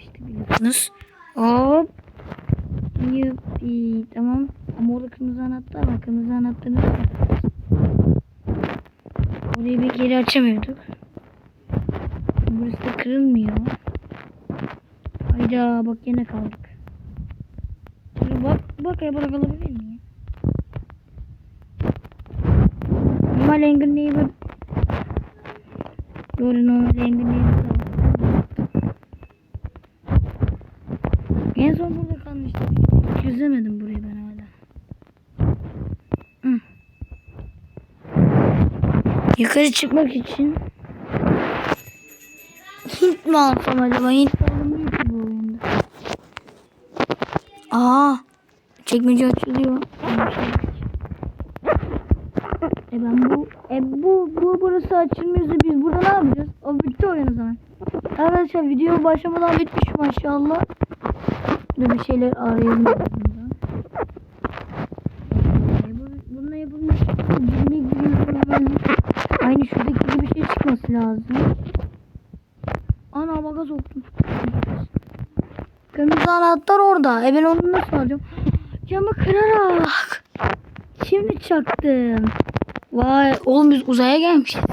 gelmiştik biliyorsunuz. Hop. Yuppi. Tamam. Ama orada kırmızı anahtar var. Kırmızı anahtarı? Orayı bir geri açamıyorduk. Burası da kırılmıyor. Hayda bak yine kaldık. Dur bak bak ya bırak alabilir miyim? Normal Anger Neighbor Doğru normal Anger Neighbor da var. En son burada kalmıştık. Çözemedim burayı ben hala. Hı. Yukarı çıkmak için Hint mi alsam acaba? Hint alınmıyor ki bu oyunda. Aa, çekmece açılıyor. E ben bu, e bu, bu burası açılmıyorsa biz burada ne yapacağız? O bitti oyun o zaman. Arkadaşlar video başlamadan bitmiş maşallah. Dur bir şeyler arayalım. bundan. E, bu- Bununla Dibine giriyoruz. Aynı şuradaki gibi şey çıkması lazım. Ana baga soktum. Kırmızı anahtar orada. E ben onu nasıl alacağım? Camı kırarak. Şimdi çaktım. Vay oğlum biz uzaya gelmişiz.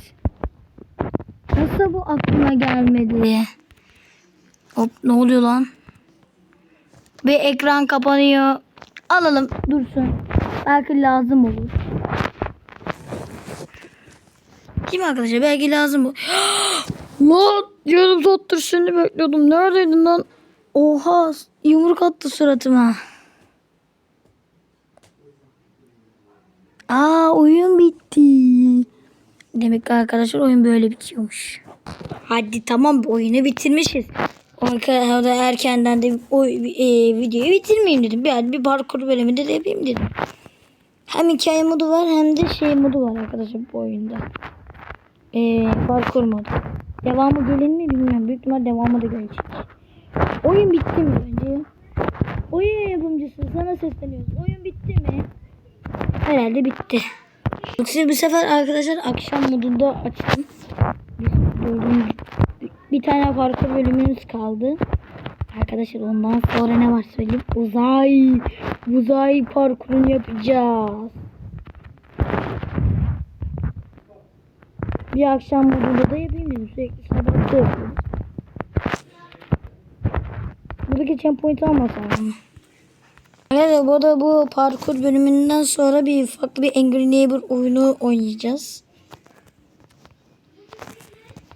Nasıl bu aklıma gelmedi? Hop ne oluyor lan? Bir ekran kapanıyor. Alalım dursun. Belki lazım olur. Değil mi arkadaşlar? Belki lazım olur. Lan yarım saattir seni bekliyordum. Neredeydin lan? Oha yumruk attı suratıma. Aa oyun bitti. Demek ki arkadaşlar oyun böyle bitiyormuş. Hadi tamam oyunu bitirmişiz. O kadar erkenden de o e, videoyu bitirmeyeyim dedim. Bir, bir parkur bölümünde de yapayım dedim. Hem hikaye modu var hem de şey modu var arkadaşlar bu oyunda. E, parkur modu. Devamı gelir mi bilmiyorum. Büyük ihtimal devamı da gelecek. Oyun bitti mi bence? Oyun yapımcısı sana sesleniyoruz. Oyun bitti mi? Herhalde bitti. Yoksa bu sefer arkadaşlar akşam modunda açtım. Dördüncü, bir tane parkur bölümümüz kaldı. Arkadaşlar ondan sonra ne var söyleyeyim. Uzay, uzay parkurunu yapacağız. Bir akşam modunda da yapayım dedim. Sürekli sabahta yapıyorum. Buradaki checkpoint almasam mı? Evet bu da bu parkur bölümünden sonra bir farklı bir Angry Neighbor oyunu oynayacağız.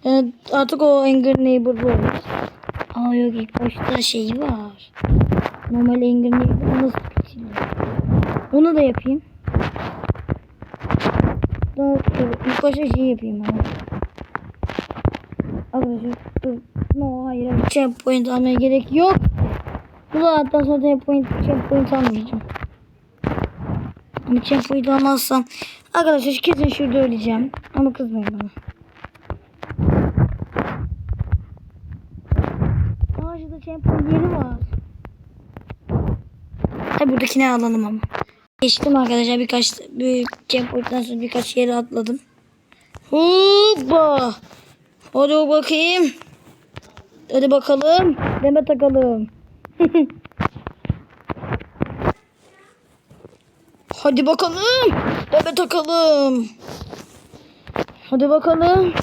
Evet, artık o Angry Neighbor'lı olur. Aa yok ilk başta şey var. Normal Angry Neighbor nasıl bitiriyor? Onu da yapayım. Daha dur, ilk başta şey yapayım ama. Arkadaşlar dur. No hayır. Checkpoint almaya gerek yok. Bu saatten sonra checkpoint, checkpoint almayacağım. Ama checkpoint almazsam arkadaşlar kesin şurada öleceğim. Ama kızmayın bana. Aa şurada checkpoint yeri var. Tabi buradakini alalım ama. Geçtim arkadaşlar birkaç bir checkpoint'ten sonra birkaç yere atladım. Hoppa. Hadi bakayım. Hadi bakalım. Deme takalım. Hadi bakalım. Deme takalım. Hadi bakalım.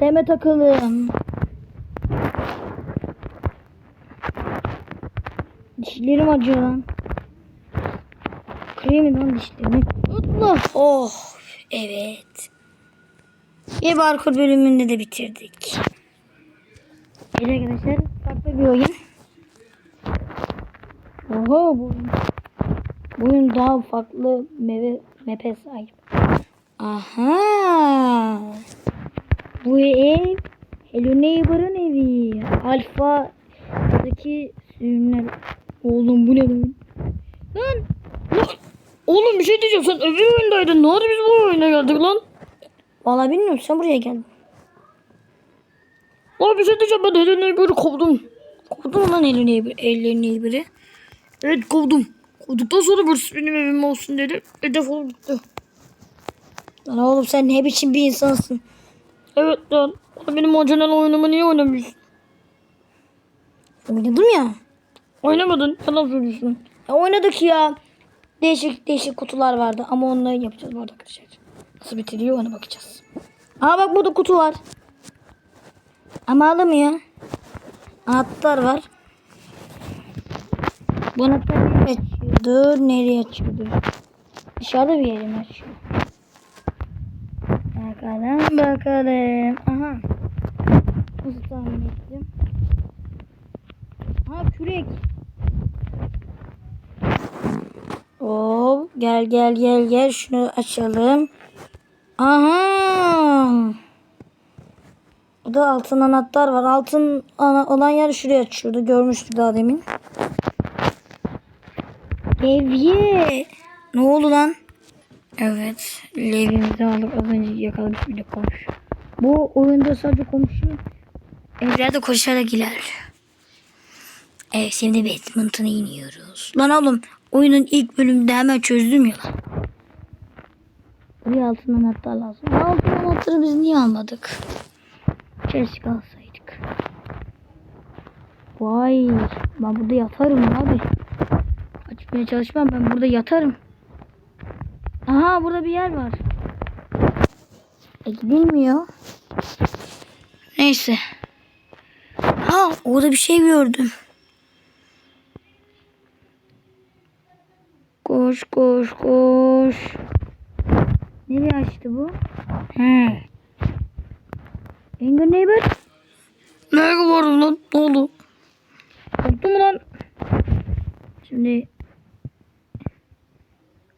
Deme takalım. Dişlerim acıyor lan. Kırayım mı lan dişlerimi? Mutlu. Oh evet. Bir parkur bölümünde de bitirdik. Evet arkadaşlar farklı bir oyun. Oha bu oyun. Bu oyun daha farklı meve, mepe sahip. Aha. Bu ev Hello Neighbor'ın evi. Alfa'daki sürümler. Oğlum bu ne? Lan. Lan. Oğlum bir şey diyeceğim sen öbür oyundaydın. Ne oldu biz bu oyuna geldik lan? Vallahi bilmiyorum sen buraya geldin. Lan bir şey diyeceğim ben Hello Neighbor'ı kovdum. Kovdum lan Neighbor, Hello Neighbor'ı. Evet kovdum. Kovduktan sonra burası benim evim olsun dedi. E defol gitti. Lan oğlum sen ne biçim bir insansın? Evet lan. Benim orijinal oyunumu niye oynamıyorsun? Oynadım ya. Oynamadın. Yalan söylüyorsun. Ya oynadık ya. Değişik değişik kutular vardı ama onları yapacağız bu arada arkadaşlar. Nasıl bitiriyor ona bakacağız. Aa bak burada kutu var. Ama alamıyor. Anahtar var. Bu anahtar nereye açıyordu? Nereye açıyordu? Dışarıda bir yere mi açıyor? Bakalım bakalım. Aha. Nasıl tahmin ettim? Ha kürek. Oo, gel gel gel gel şunu açalım. Aha. Burada altın anahtar var. Altın ana olan yer şuraya açıyordu. Görmüştük daha demin. Levye. Ne oldu lan? Evet. Levyemizi aldık. Az önce yakaladık bir de komşu. Bu oyunda sadece komşu evlerde koşarak ilerliyor. Evet şimdi basement'ına iniyoruz. Lan oğlum oyunun ilk bölümünde hemen çözdüm ya. Buraya altın anahtar lazım. Altın anahtarı biz niye almadık? Keşke alsaydık. Vay ben burada yatarım abi. Açmaya çalışmam ben burada yatarım. Aha burada bir yer var. E gidilmiyor. Neyse. Ha orada bir şey gördüm. Koş koş koş. Nereye açtı bu? He. Anger neighbor. Nereye vardım lan? Ne oldu? Korktun mu lan? Şimdi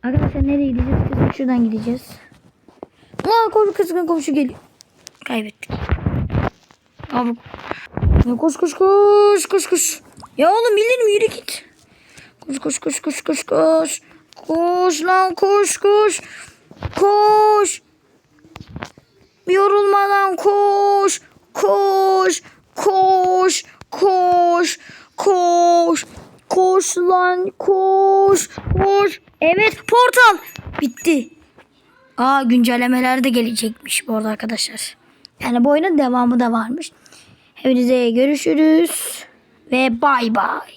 Arkadaşlar nereye gideceğiz? Kızım şuradan gideceğiz. Aa komşu kızgın komşu geliyor. Kaybettik. Abi. Ya koş koş koş koş koş. Ya oğlum bildirim yürü git. Koş koş koş koş koş koş. Koş lan koş koş. Koş. Yorulmadan koş. Koş. Koş. Koş. Koş. Koş lan koş. Koş. Evet portal. Bitti. Aa güncellemeler de gelecekmiş bu arada arkadaşlar. Yani bu oyunun devamı da varmış. Hepinize görüşürüz. Ve bay bay.